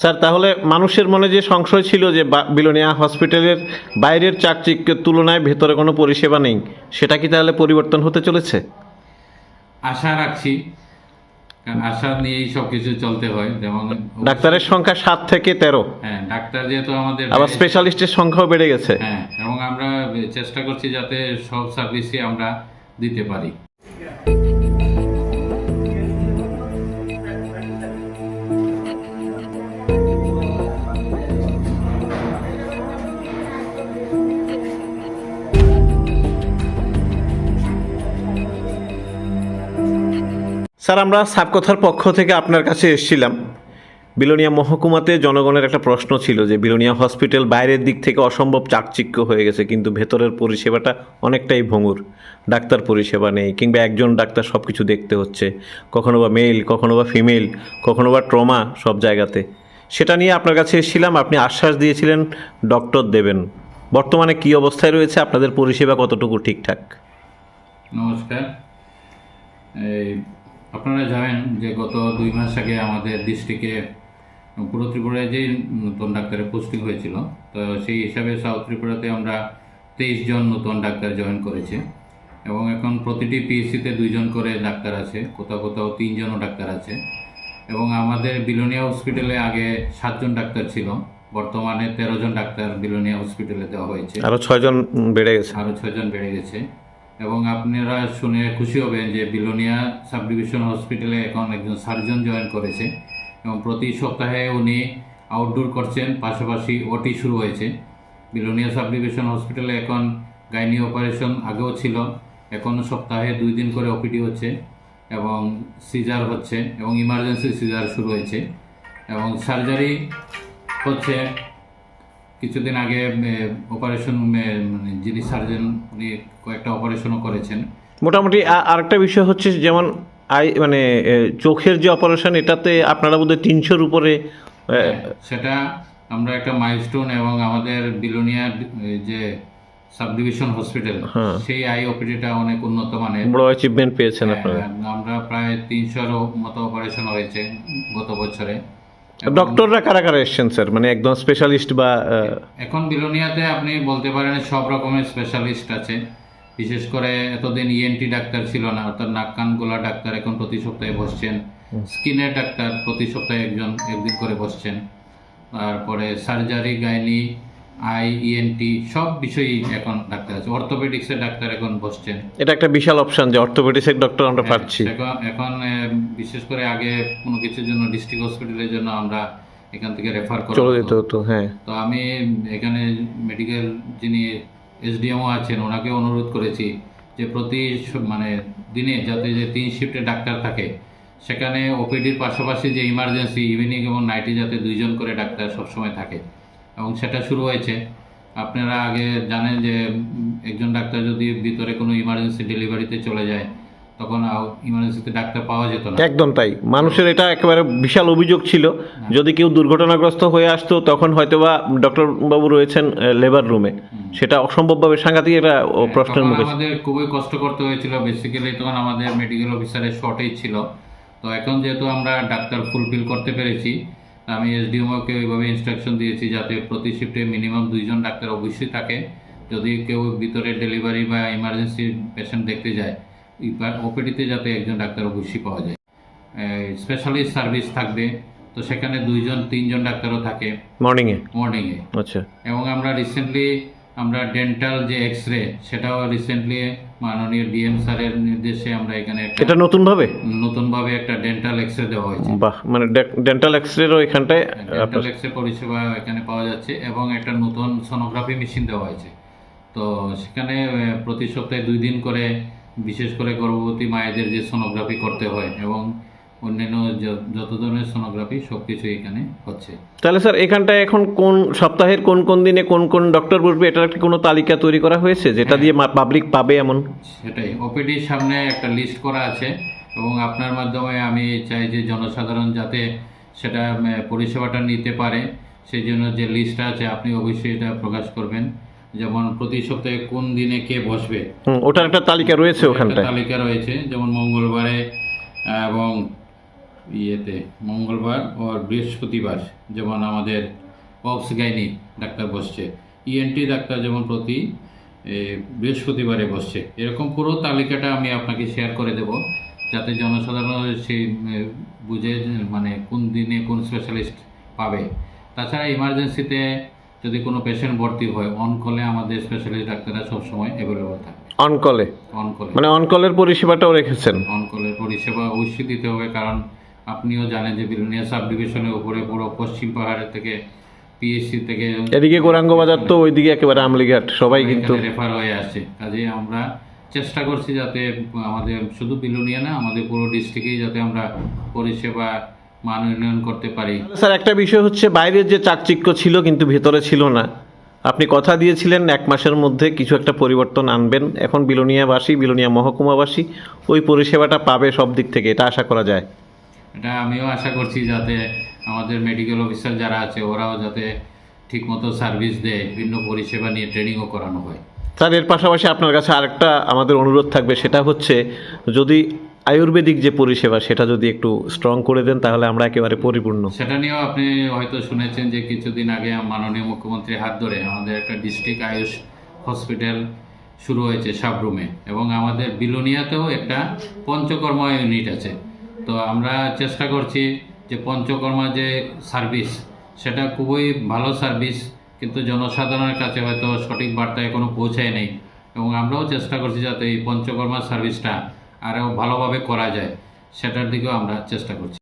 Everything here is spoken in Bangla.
স্যার তাহলে মানুষের মনে যে সংশয় ছিল যে বিলোনিয়া হসপিটালের বাইরের চাকচিক্যের তুলনায় ভেতরে কোনো পরিষেবা নেই সেটা কি তাহলে পরিবর্তন হতে চলেছে? আশা রাখছি কারণ আশা নিয়েই সব কিছু চলতে হয় যেমন ডাক্তারের সংখ্যা সাত থেকে তেরো। হ্যাঁ ডাক্তার যেহেতু আমাদের আবার স্পেশালিস্টের সংখ্যাও বেড়ে গেছে। হ্যাঁ এবং আমরা চেষ্টা করছি যাতে সব সার্ভিসই আমরা দিতে পারি। স্যার, আমরা সাবকথার পক্ষ থেকে আপনার কাছে এসেছিলাম। বিলোনিয়া মহকুমাতে জনগণের একটা প্রশ্ন ছিল যে বিলোনিয়া হসপিটাল বাইরের দিক থেকে অসম্ভব চাকচিক্য হয়ে গেছে, কিন্তু ভেতরের পরিষেবাটা অনেকটাই ভঙ্গুর। ডাক্তার পরিষেবা নেই, কিংবা একজন ডাক্তার সব কিছু দেখতে হচ্ছে, কখনো বা মেল, কখনো বা ফিমেল, কখনো বা ট্রমা সব জায়গাতে। সেটা নিয়ে আপনার কাছে এসেছিলাম, আপনি আশ্বাস দিয়েছিলেন, ডক্টর দেবেন। বর্তমানে কি অবস্থায় রয়েছে, আপনাদের পরিষেবা কতটুকু ঠিকঠাক? নমস্কার। আপনারা জানেন যে গত দুই মাস আগে আমাদের ডিস্ট্রিক্টে পুরো ত্রিপুরায় যে নতুন ডাক্তারের পোস্টিং হয়েছিল তো সেই হিসাবে সাউথ ত্রিপুরাতে আমরা তেইশ জন নতুন ডাক্তার জয়েন করেছে। এবং এখন প্রতিটি পিএসসিতে দুইজন করে ডাক্তার আছে কোথাও কোথাও তিনজনও ডাক্তার আছে। এবং আমাদের বিলোনিয়া হসপিটালে আগে সাতজন ডাক্তার ছিল বর্তমানে তেরো জন ডাক্তার বিলোনিয়া হসপিটালে দেওয়া হয়েছে। আরও ছয়জন বেড়ে গেছে। আরও ছয়জন বেড়ে গেছে। এবং আপনারা শুনে খুশি হবেন যে বিলোনিয়া সাব ডিভিশন হসপিটালে এখন একজন সার্জন জয়েন করেছে এবং প্রতি সপ্তাহে উনি আউটডোর করছেন, পাশাপাশি ওটি শুরু হয়েছে। বিলোনিয়া সাব ডিভিশন হসপিটালে এখন গাইনি অপারেশন আগেও ছিল, এখন সপ্তাহে দুই দিন করে ওপিডি হচ্ছে এবং সিজার হচ্ছে এবং ইমার্জেন্সি সিজার শুরু হয়েছে এবং সার্জারি হচ্ছে কিছুদিন আগে অপারেশন মানে যিনি সার্জন উনি কয়েকটা অপারেশনও করেছেন। মোটামুটি আরেকটা বিষয় হচ্ছে যেমন আই মানে চোখের যে অপারেশন এটাতে আপনারা বোধহয় তিনশোর উপরে এ, সেটা আমরা একটা মাইলস্টোন এবং আমাদের বিলোনিয়া যে সাব ডিভিশন হসপিটাল হ্যাঁ। সেই আই ওপিডিটা অনেক উন্নত মানের। বড় অ্যাচিভমেন্ট পেয়েছেন আপনারা। হ্যাঁ, আমরা প্রায় তিনশোর মতো অপারেশন হয়েছে গত বছরে। ডক্টররা কারা কারা এসছেন স্যার? মানে একদম স্পেশালিস্ট বা এখন বিলোনিয়াতে আপনি বলতে পারেন সব রকমের স্পেশালিস্ট আছে। বিশেষ করে এতদিন ইএনটি ডাক্তার ছিল না অর্থাৎ নাক কান গোলা ডাক্তার এখন প্রতি সপ্তাহে বসছেন। স্কিনের ডাক্তার প্রতি সপ্তাহে একজন একদিন করে বসছেন। তারপরে সার্জারি গাইনি আই ইএনটি সব বিষয়েই এখন ডাক্তার আছে। অর্থোপেডিক্সের ডাক্তার এখন বসছেন। এটা একটা বিশাল অপশন যে অর্থোপেডিক্সের ডক্টর আমরা হ্যাঁ, পাচ্ছি। এখন বিশেষ করে আগে কোনো কিছুর জন্য ডিস্ট্রিক্ট হসপিটালের জন্য আমরা এখান থেকে রেফার করা চলে। যেতে হতো হ্যাঁ। তো আমি এখানে মেডিকেল যিনি এসডিএমও আছেন ওনাকে অনুরোধ করেছি যে প্রতি মানে দিনে যাতে যে তিন শিফটে ডাক্তার থাকে সেখানে ওপিডির পাশাপাশি যে ইমার্জেন্সি ইভিনিং এবং নাইটে যাতে দুইজন করে ডাক্তার সবসময় থাকে। এবং সেটা শুরু হয়েছে। আপনারা আগে জানেন যে একজন ডাক্তার যদি ভিতরে কোনো ইমার্জেন্সি ডেলিভারিতে চলে যায় তখন ইমার্জেন্সিতে ডাক্তার পাওয়া যেত না। একদম তাই। মানুষের এটা একেবারে বিশাল অভিযোগ ছিল। যদি কেউ দুর্ঘটনাগ্রস্ত হয়ে আসতো তখন হয়তোবা ডক্টর বাবু রয়েছেন লেবার রুমে সেটা অসম্ভবভাবে সাংঘাতিক একটা ও, প্রশ্নের মুখে আমাদের খুবই কষ্ট করতে হয়েছিল। বেসিক্যালি তখন আমাদের মেডিকেল অফিসারের শর্টেজ ছিল। তো এখন যেহেতু আমরা ডাক্তার ফুলফিল করতে পেরেছি আমি এসডিএমওকে ওইভাবে ইনস্ট্রাকশন দিয়েছি যাতে প্রতি শিফটে মিনিমাম দুইজন ডাক্তার অবশ্যই থাকে। যদি কেউ ভিতরে ডেলিভারি বা ইমার্জেন্সি পেশেন্ট দেখতে যায় ওপিডিতে যাতে একজন ডাক্তার অবশ্যই পাওয়া যায়। স্পেশালিস্ট সার্ভিস থাকবে। তো সেখানে দুইজন তিনজন ডাক্তারও থাকে। মর্নিংয়ে মর্নিংয়ে আচ্ছা। এবং আমরা রিসেন্টলি আমরা ডেন্টাল যে এক্স রে সেটাও রিসেন্টলি মাননীয় ডিএম স্যারের নির্দেশে আমরা এখানে একটা এটা নতুনভাবে? নতুনভাবে একটা ডেন্টাল এক্স রে দেওয়া হয়েছে। বাহ মানে ডেন্টাল এক্সরেরও এখানটায় ডেন্টাল এক্স রে পরিষেবা এখানে পাওয়া যাচ্ছে এবং একটা নতুন সোনোগ্রাফি মেশিন দেওয়া হয়েছে। তো সেখানে প্রতি সপ্তাহে দুই দিন করে বিশেষ করে গর্ভবতী মায়েদের যে সোনোগ্রাফি করতে হয় এবং অন্যান্য যত ধরনের সোনোগ্রাফি সব কিছু এখানে হচ্ছে। তাহলে স্যার এখানটায় এখন কোন সপ্তাহের কোন কোন দিনে কোন কোন ডক্টর বসবে এটার একটা কোনো তালিকা তৈরি করা হয়েছে যেটা দিয়ে পাবলিক পাবে এমন? সেটাই। ওপিডির সামনে একটা লিস্ট করা আছে এবং আপনার মাধ্যমে আমি চাই যে জনসাধারণ যাতে সেটা পরিষেবাটা নিতে পারে। সেই জন্য যে লিস্টটা আছে আপনি অবশ্যই এটা প্রকাশ করবেন। যেমন প্রতি সপ্তাহে কোন দিনে কে বসবে। ওটার একটা তালিকা রয়েছে ওখানটায়। তালিকা রয়েছে যেমন মঙ্গলবারে এবং ইয়েতে মঙ্গলবার ও বৃহস্পতিবার যেমন আমাদের অক্স গাইনি ডাক্তার বসছে। ইএনটি ডাক্তার যেমন প্রতি বৃহস্পতিবারে বসছে। এরকম পুরো তালিকাটা আমি আপনাকে শেয়ার করে দেব যাতে জনসাধারণ সেই বুঝে মানে কোন দিনে কোন স্পেশালিস্ট পাবে। তাছাড়া ইমার্জেন্সিতে যদি কোনো পেশেন্ট ভর্তি হয় অন কলে আমাদের স্পেশালিস্ট ডাক্তাররা সবসময় অ্যাভেলেবল থাকে। অনকলে অনকলে মানে অনকলের পরিষেবাটাও রেখেছেন? অনকলের পরিষেবা অবশ্যই দিতে হবে কারণ আপনিও জানেন যে বিলুনিয়া সাব ডিভিশনের উপরে পুরো পশ্চিম পাহাড়ের থেকে পিএসসি থেকে এদিকে গোরাঙ্গ বাজার তো ওইদিকে একেবারে আমলিঘাট সবাই কিন্তু রেফার হয়ে আসছে। কাজে আমরা চেষ্টা করছি যাতে আমাদের শুধু বিলোনিয়া না আমাদের পুরো ডিস্ট্রিক্টেই যাতে আমরা পরিষেবা মান উন্নয়ন করতে পারি। স্যার একটা বিষয় হচ্ছে বাইরের যে চাকচিক্য ছিল কিন্তু ভেতরে ছিল না। আপনি কথা দিয়েছিলেন এক মাসের মধ্যে কিছু একটা পরিবর্তন আনবেন। এখন বিলোনিয়াবাসী বিলোনিয়া মহকুমাবাসী ওই পরিষেবাটা পাবে সব দিক থেকে এটা আশা করা যায়। এটা আমিও আশা করছি যাতে আমাদের মেডিকেল অফিসার যারা আছে ওরাও যাতে ঠিকমতো সার্ভিস দেয় বিভিন্ন পরিষেবা নিয়ে ট্রেনিংও করানো হয়। স্যার এর পাশাপাশি আপনার কাছে আরেকটা আমাদের অনুরোধ থাকবে সেটা হচ্ছে যদি আয়ুর্বেদিক যে পরিষেবা সেটা যদি একটু স্ট্রং করে দেন তাহলে আমরা একেবারে পরিপূর্ণ। সেটা নিয়েও আপনি হয়তো শুনেছেন যে কিছুদিন আগে মাননীয় মুখ্যমন্ত্রীর হাত ধরে আমাদের একটা ডিস্ট্রিক্ট আয়ুষ হসপিটাল শুরু হয়েছে সাবরুমে। এবং আমাদের বিলোনিয়াতেও একটা পঞ্চকর্মা ইউনিট আছে। তো আমরা চেষ্টা করছি যে পঞ্চকর্মা যে সার্ভিস, সেটা খুবই ভালো সার্ভিস, কিন্তু জনসাধারণের কাছে হয়তো সঠিক বার্তা এখনও পৌঁছায় নেই। এবং আমরাও চেষ্টা করছি যাতে এই পঞ্চকর্মা সার্ভিসটা আরও ভালোভাবে করা যায়, সেটার দিকেও আমরা চেষ্টা করছি।